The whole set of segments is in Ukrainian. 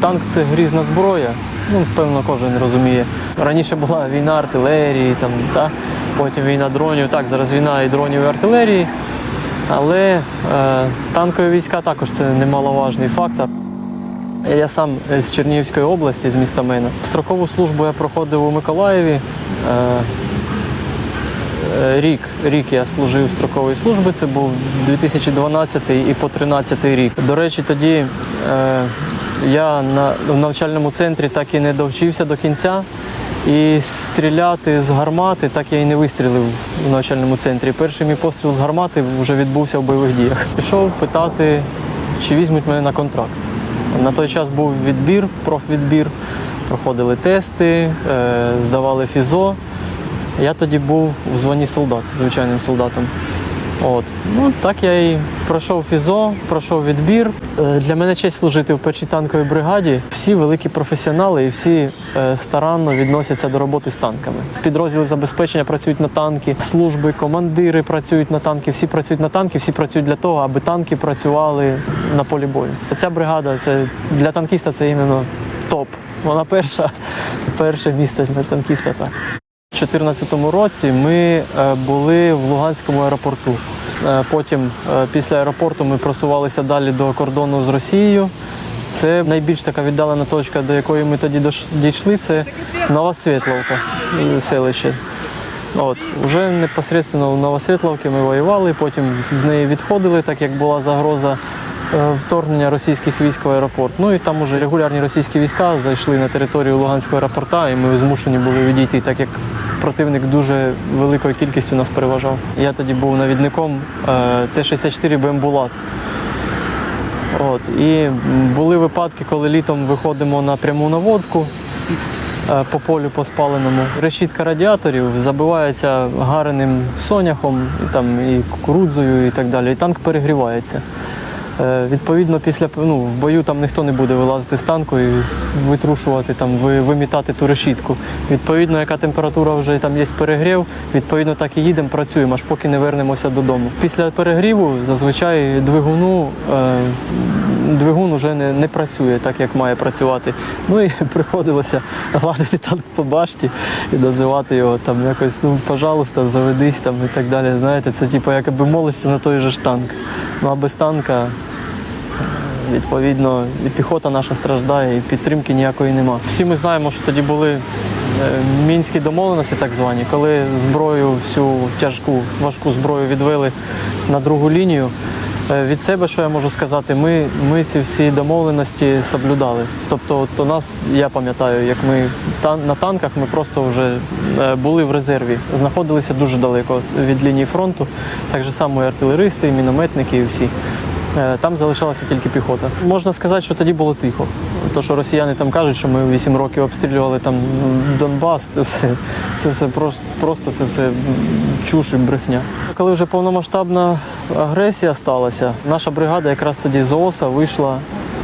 Танк це грізна зброя. Ну, певно, кожен розуміє. Раніше була війна артилерії, там, та? потім війна дронів. Так, зараз війна і дронів, і артилерії. Але е, танкові війська також це немаловажний фактор. Я сам з Чернігівської області, з міста Мена. Строкову службу я проходив у Миколаєві. Е, е, Рік, рік я служив в строкової служби, це був 2012 і по 13 рік. До речі, тоді е, я на, в навчальному центрі так і не довчився до кінця. І стріляти з гармати так я і не вистрілив в навчальному центрі. Перший мій постріл з гармати вже відбувся в бойових діях. Пішов питати, чи візьмуть мене на контракт. На той час був відбір, профвідбір, проходили тести, е, здавали фізо. Я тоді був в званні солдат, звичайним солдатом. От. Ну, так я і пройшов фізо, пройшов відбір. Е, Для мене честь служити в першій танковій бригаді. Всі великі професіонали і всі е, старанно відносяться до роботи з танками. Підрозділи забезпечення працюють на танки, служби, командири працюють на танки, всі працюють на танки, всі працюють для того, аби танки працювали на полі бою. Ця бригада це для танкіста це іменно топ. Вона перша, перше місце для танкіста. Так. У 2014 році ми е, були в Луганському аеропорту. Е, Потім е, після аеропорту ми просувалися далі до кордону з Росією. Це найбільш така віддалена точка, до якої ми тоді дійшли. Це Новосвітловка, селище. От, вже непосередньо в Новосвітловці ми воювали, потім з неї відходили, так як була загроза вторгнення російських військ в аеропорт. Ну і там уже регулярні російські війська зайшли на територію Луганського аеропорта, і ми змушені були відійти, так як противник дуже великою кількістю нас переважав. Я тоді був навідником е, Т-64 Бембулат. От, і були випадки, коли літом виходимо на пряму наводку е, по полю поспаленому. Решітка радіаторів забивається гарним соняхом, і, там, і кукурудзою і так далі. І танк перегрівається. Е, Відповідно, після ну, в бою там ніхто не буде вилазити з танку і витрушувати, там, ви- вимітати ту решітку. Відповідно, яка температура вже там є перегрів, відповідно так і їдемо, працюємо, аж поки не вернемося додому. Після перегріву зазвичай двигуну е, двигун вже не, не працює так, як має працювати. Ну і приходилося гладити танк по башті і називати його там якось, ну, пожалуйста, заведись там і так далі. Знаєте, це типу якби молишся на той же ж танк. Ну а без танка Відповідно, і піхота наша страждає, і підтримки ніякої нема. Всі ми знаємо, що тоді були е, мінські домовленості, так звані, коли зброю, всю тяжку, важку зброю відвели на другу лінію. Е, Від себе, що я можу сказати, ми, ми ці всі домовленості соблюдали. Тобто, от у нас, я пам'ятаю, як ми тан- на танках ми просто вже е, були в резерві, знаходилися дуже далеко від лінії фронту. Так же само і артилеристи, і мінометники, і всі. Е, Там залишалася тільки піхота. Можна сказати, що тоді було тихо. То, що росіяни там кажуть, що ми 8 років обстрілювали там ну, Донбас, це все, це все просто, просто це все чуш і брехня. Коли вже повномасштабна агресія сталася, наша бригада якраз тоді з ООСа вийшла.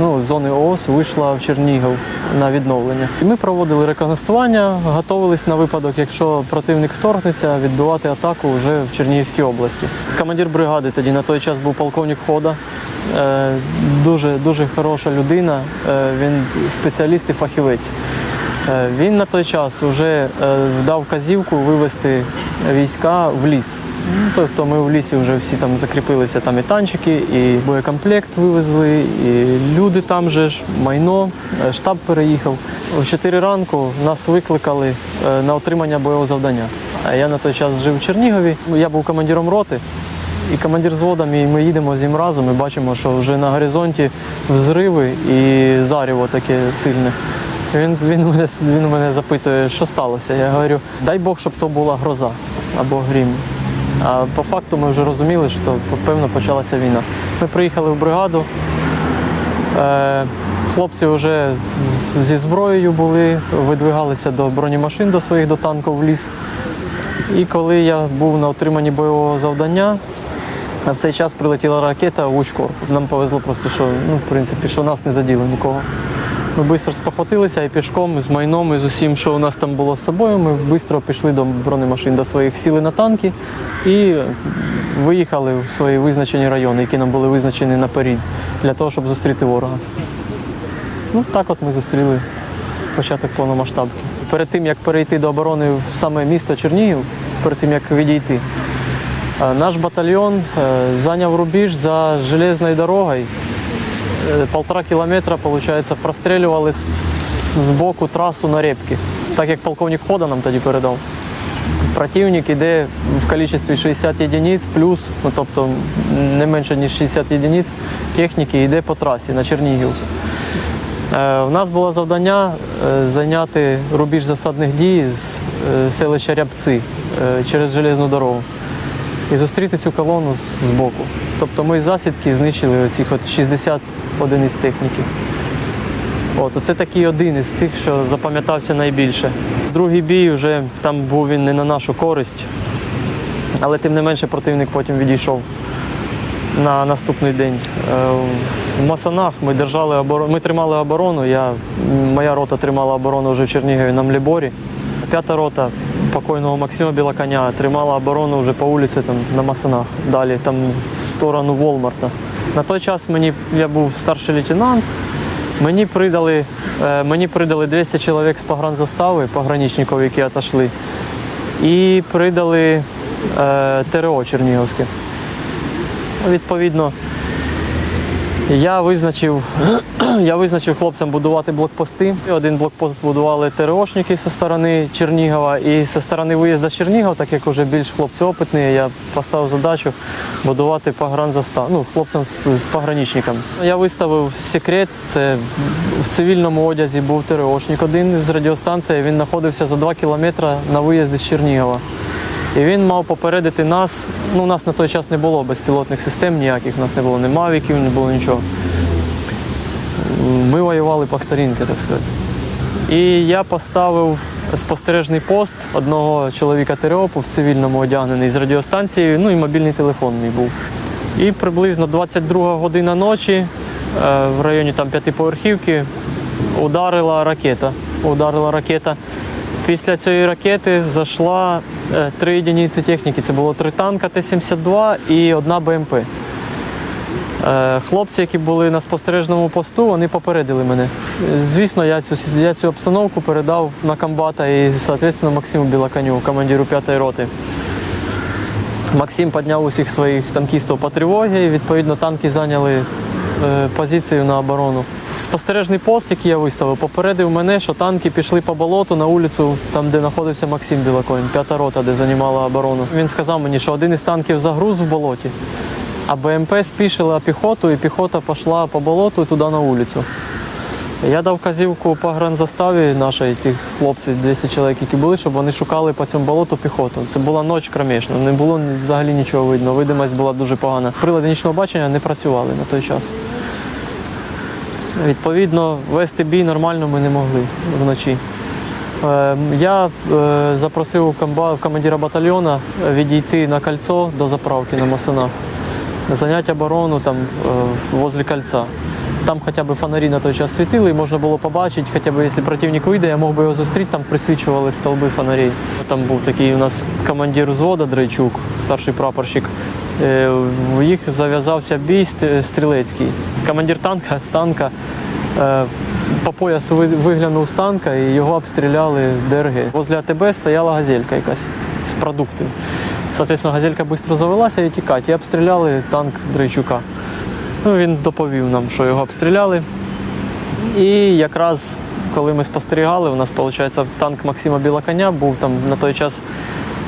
Ну, з зони ООС вийшла в Чернігів на відновлення. І ми проводили рекогностування, готувалися на випадок, якщо противник вторгнеться, відбивати атаку вже в Чернігівській області. Командир бригади тоді на той час був полковник Хода. Е, Дуже дуже хороша людина. Е, Він спеціаліст і фахівець. Е, Він на той час вже дав казівку вивести війська в ліс. Ну, Тобто ми в лісі вже всі там закріпилися, там і танчики, і боєкомплект вивезли, і люди там же ж, майно, е, штаб переїхав. В 4 ранку нас викликали е, на отримання бойового завдання. А я на той час жив у Чернігові. Я був командиром роти. І командир звода мій, ми їдемо з ним разом і бачимо, що вже на горизонті взриви і заріво таке сильне. Він, він, мене, він мене запитує, що сталося. Я говорю, дай Бог, щоб то була гроза або грім. А по факту ми вже розуміли, що певно почалася війна. Ми приїхали в бригаду. Е, Хлопці вже зі зброєю були, видвигалися до бронемашин до своїх до танків в ліс. І коли я був на отриманні бойового завдання, в цей час прилетіла ракета в Учкор. Нам повезло просто, що ну, в принципі, що нас не заділо нікого. Ми швидко спохватилися і пішком, з майном, і з усім, що у нас там було з собою, ми швидко пішли до бронемашин до своїх, сіли на танки і виїхали в свої визначені райони, які нам були визначені наперед, для того, щоб зустріти ворога. Ну так от ми зустріли початок повномасштабки. Перед тим як перейти до оборони в саме місто Чернігів, перед тим як відійти, е, наш батальйон е, зайняв рубіж за железною дорогою. Е, Полтора кілометра, виходить, прострілювали з, боку трасу на репки, так як полковник Хода нам тоді передав. Противник іде в кількості 60 єдиниць плюс, ну тобто не менше ніж 60 єдиниць техніки йде по трасі на Чернігів. Е, У нас було завдання е, зайняти рубіж засадних дій з е, селища Рябці е, через железну дорогу і зустріти цю колону з- боку. Тобто ми засідки знищили оцих от 60 одиниць техніки. От, оце такий один із тих, що запам'ятався найбільше. Другий бій вже там був він не на нашу користь, але тим не менше противник потім відійшов на наступний день. Е, В Масанах ми держали оборону, ми тримали оборону. Я, моя рота тримала оборону вже в Чернігові на Мліборі. П'ята рота покойного Максима Білоконя тримала оборону вже по вулиці там, на Масанах, далі там в сторону Волмарта. На той час мені я був старший лейтенант. Мені придали, е, мені придали 200 чоловік з погранзастави, пограничників, які отошли, і придали е, ТРО Чернігівське. Відповідно, я визначив, я визначив хлопцям будувати блокпости. Один блокпост будували ТРОшники зі сторони Чернігова і зі сторони виїзду Чернігова, так як вже більш хлопці опитні, я поставив задачу будувати погранзастав, ну, хлопцям з пограничниками. Я виставив секрет, це в цивільному одязі був ТРОшник один з радіостанції, він знаходився за 2 кілометри на виїзді з Чернігова. І він мав попередити нас. Ну, у нас на той час не було безпілотних систем ніяких, у нас не було ні мавіків, не було нічого. Ми воювали по старінки, так сказати. І я поставив спостережний пост одного чоловіка Тереопу в цивільному одягнений з радіостанцією, ну і мобільний телефон мій був. І приблизно 22 година ночі е, в районі там п'ятиповерхівки ударила ракета. Ударила ракета. Після цієї ракети зайшла е, три одиниці техніки. Це було три танка Т-72 і одна БМП. Е, Хлопці, які були на спостережному посту, вони попередили мене. Звісно, я цю, я цю обстановку передав на комбата і, соответственно, Максиму Білоконю, командиру 5-ї роти. Максим підняв усіх своїх танкістів по тривогі, і відповідно танки зайняли позицію на оборону. Спостережний пост, який я виставив, попередив мене, що танки пішли по болоту на вулицю, там, де знаходився Максим Білоконь, п'ята рота, де займала оборону. Він сказав мені, що один із танків загруз в болоті, а БМП спішила піхоту, і піхота пішла по болоту туди на вулицю. Я дав казівку по гранзаставі нашої тих хлопців, 200 чоловік, які були, щоб вони шукали по цьому болоту піхоту. Це була ніч кромешна, не було взагалі нічого видно. Видимость була дуже погана. Прилади нічного бачення не працювали на той час. Відповідно, вести бій нормально ми не могли вночі. Е, Я е, запросив командира батальйона відійти на кольцо до заправки на Масанах, зайняти оборону там е, возле кольця. Там хоча б фонарі на той час світили, і можна було побачити, хоча б якщо противник вийде, я мог би його зустріти, там присвічували столби фонарей. Там був такий у нас командир взвода Дрейчук, старший прапорщик. Е, В їх зав'язався бій стрілецький. Командир танка з танка е, по пояс виглянув з танка і його обстріляли ДРГ. Возле АТБ стояла газелька якась з продуктів. Соответственно, газелька швидко завелася і тікати. І обстріляли танк Дрейчука. Ну, він доповів нам, що його обстріляли. І якраз коли ми спостерігали, у нас виходить танк Максима Білоконя був там на той час.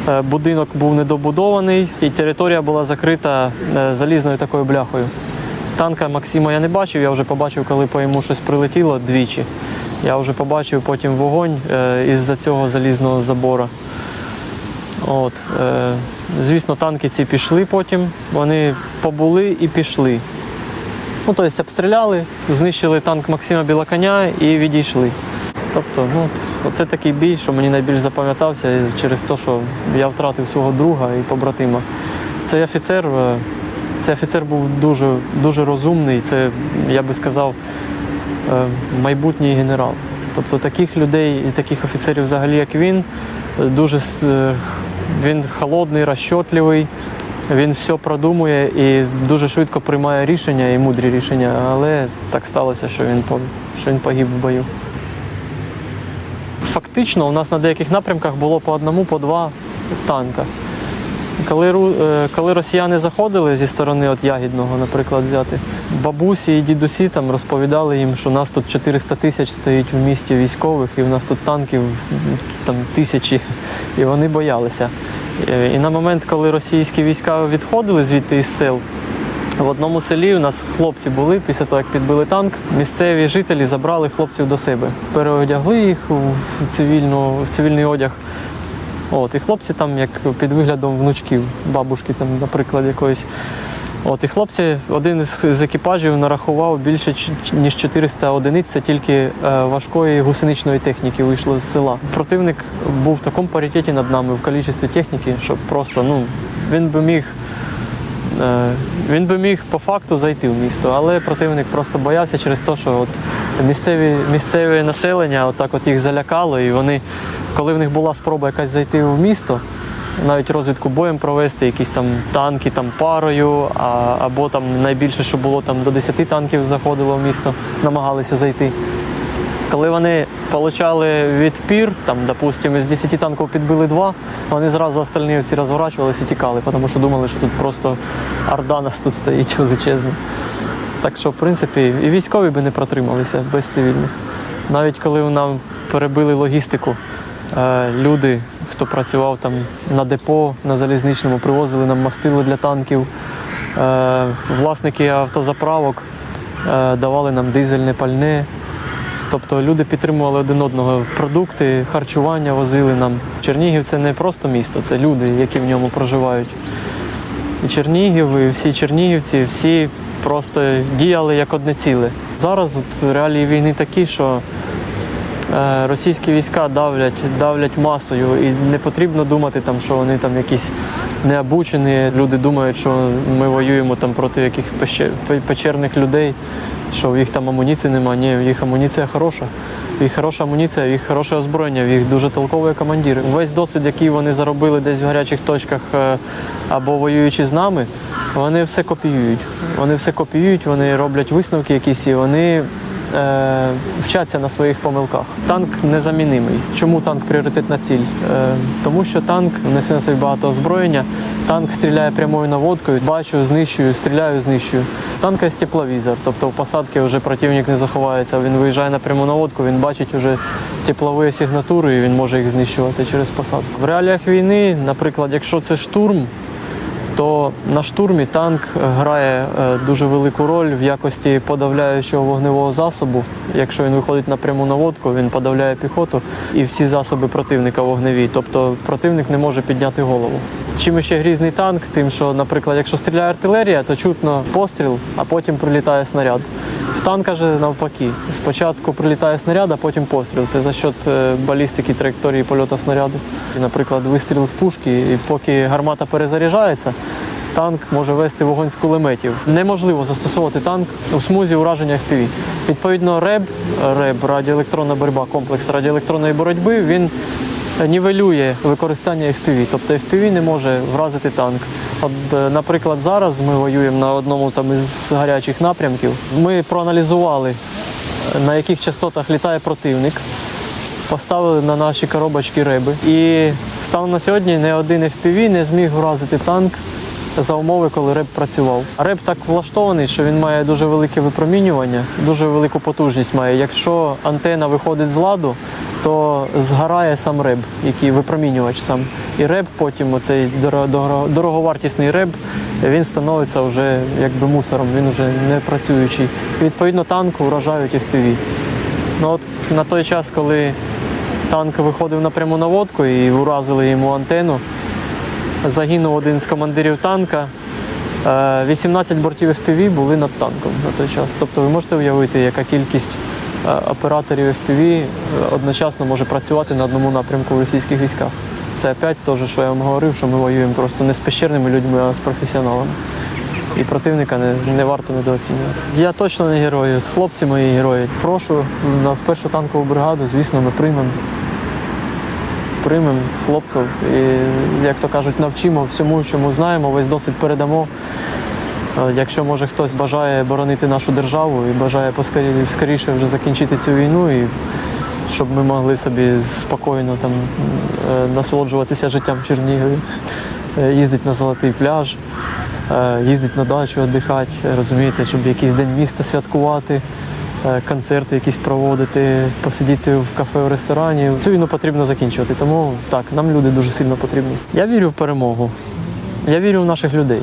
е, Будинок був недобудований і територія була закрита е, залізною такою бляхою. Танка Максима я не бачив, я вже побачив, коли по йому щось прилетіло двічі. Я вже побачив потім вогонь е, із-за цього залізного забору. От, звісно, танки ці пішли потім. Вони побули і пішли. Ну, тобто обстріляли, знищили танк Максима Білоконя і відійшли. Тобто, ну, оце такий бій, що мені найбільш запам'ятався через те, що я втратив свого друга і побратима. Цей офіцер, е, цей офіцер був дуже, дуже розумний, це, я би сказав, е, майбутній генерал. Тобто таких людей і таких офіцерів, взагалі, як він, е, дуже він холодний, розчотливий, він все продумує і дуже швидко приймає рішення і мудрі рішення, але так сталося, що він що він погиб в бою. Фактично, у нас на деяких напрямках було по одному, по два танка. Коли, е, коли росіяни заходили зі сторони от Ягідного, наприклад, взяти, бабусі і дідусі там розповідали їм, що нас тут 400 тисяч стоїть в місті військових, і в нас тут танків там тисячі, і вони боялися. Е, І на момент, коли російські війська відходили звідти із сел, в одному селі у нас хлопці були після того, як підбили танк. Місцеві жителі забрали хлопців до себе, переодягли їх в цивільну, в цивільний одяг. От, і хлопці там, як під виглядом внучків, бабушки, там, наприклад, якоїсь. От, і хлопці, один з екіпажів нарахував більше ніж 400 одиниць, це тільки е, важкої гусеничної техніки вийшло з села. Противник був в такому паритеті над нами в кількості техніки, що просто ну, він би міг. Е, Він би міг по факту зайти в місто, але противник просто боявся через те, що от місцеві, місцеве населення отак от їх залякало, і вони, коли в них була спроба якась зайти в місто, навіть розвідку боєм провести, якісь там танки там парою, а, або там найбільше, що було там до 10 танків заходило в місто, намагалися зайти. Коли вони получали відпір, там, допустимо, з 10 танків підбили два, вони зразу остальні всі розворачувалися і тікали, тому що думали, що тут просто орда нас тут стоїть величезна. Так що, в принципі, і військові би не протрималися без цивільних. Навіть коли нам перебили логістику, е, люди, хто працював там на депо, на залізничному, привозили нам мастило для танків. Е, Власники автозаправок е, давали нам дизельне пальне. Тобто люди підтримували один одного продукти, харчування возили нам. Чернігів це не просто місто, це люди, які в ньому проживають. І Чернігів, і всі чернігівці, всі просто діяли як одне ціле. Зараз от реалії війни такі, що російські війська давлять, давлять масою, і не потрібно думати, там, що вони там якісь необучені. Люди думають, що ми воюємо там проти яких печерних людей, що в їх там амуніції немає. Ні, їх амуніція хороша. В їх хороша амуніція, в їх хороше озброєння, в їх дуже толкові командири. Весь досвід, який вони заробили десь в гарячих точках е, або воюючи з нами, вони все копіюють. Вони все копіюють, вони роблять висновки якісь і вони е, вчаться на своїх помилках. Танк незамінимий. Чому танк пріоритетна ціль? Е, тому що танк несе на собі багато озброєння, танк стріляє прямою наводкою, бачу, знищую, стріляю, знищую. Танка є тепловізор, тобто в посадці вже противник не заховається. Він виїжджає на пряму наводку, він бачить вже теплові сигнатури і він може їх знищувати через посадку. В реаліях війни, наприклад, якщо це штурм, то на штурмі танк грає е, дуже велику роль в якості подавляючого вогневого засобу. Якщо він виходить на пряму наводку, він подавляє піхоту і всі засоби противника вогневі. Тобто противник не може підняти голову. Чим ще грізний танк, тим, що, наприклад, якщо стріляє артилерія, то чутно постріл, а потім прилітає снаряд. В танка же навпаки. Спочатку прилітає снаряд, а потім постріл. Це за счет е, балістики траєкторії польоту снаряду. Наприклад, вистріл з пушки, і поки гармата перезаряджається, танк може вести вогонь з кулеметів. Неможливо застосовувати танк у смузі ураження FPV. Відповідно, РЕБ, РЕБ радіоелектронна боротьба, комплекс радіоелектронної боротьби, він нівелює використання FPV. Тобто FPV не може вразити танк. От, е, наприклад, зараз ми воюємо на одному там із гарячих напрямків. Ми проаналізували, е, на яких частотах літає противник. Поставили на наші коробочки реби. І станом на сьогодні не один FPV не зміг вразити танк за умови, коли реп працював. Реп так влаштований, що він має дуже велике випромінювання, дуже велику потужність має. Якщо антена виходить з ладу, то згорає сам реб, який випромінювач сам. І реб потім, оцей доро- доро- дороговартісний реб, він становиться вже якби мусором, він вже не працюючий. І, відповідно, танк вражають FPV. Ну от на той час, коли танк виходив на пряму наводку і уразили йому антенну, загинув один з командирів танка. Е, 18 бортів FPV були над танком на той час. Тобто ви можете уявити, яка кількість е, операторів FPV е, одночасно може працювати на одному напрямку в російських військах. Це опять те, що я вам говорив, що ми воюємо просто не з пещерними людьми, а з професіоналами. І противника не, не варто недооцінювати. Я точно не герой. Хлопці мої герої. Прошу на першу танкову бригаду, звісно, ми приймемо. Приймемо хлопців і, як то кажуть, навчимо всьому, чому знаємо, весь досвід передамо. Е, Якщо може хтось бажає боронити нашу державу і бажає скоріше вже закінчити цю війну, і щоб ми могли собі спокійно там е, насолоджуватися життям в Чернігові, е, їздити на золотий пляж, їздити на дачу, віддихати, розумієте, щоб якийсь день міста святкувати. Концерти якісь проводити, посидіти в кафе, в ресторані. Цю війну потрібно закінчувати. Тому так, нам люди дуже сильно потрібні. Я вірю в перемогу. Я вірю в наших людей.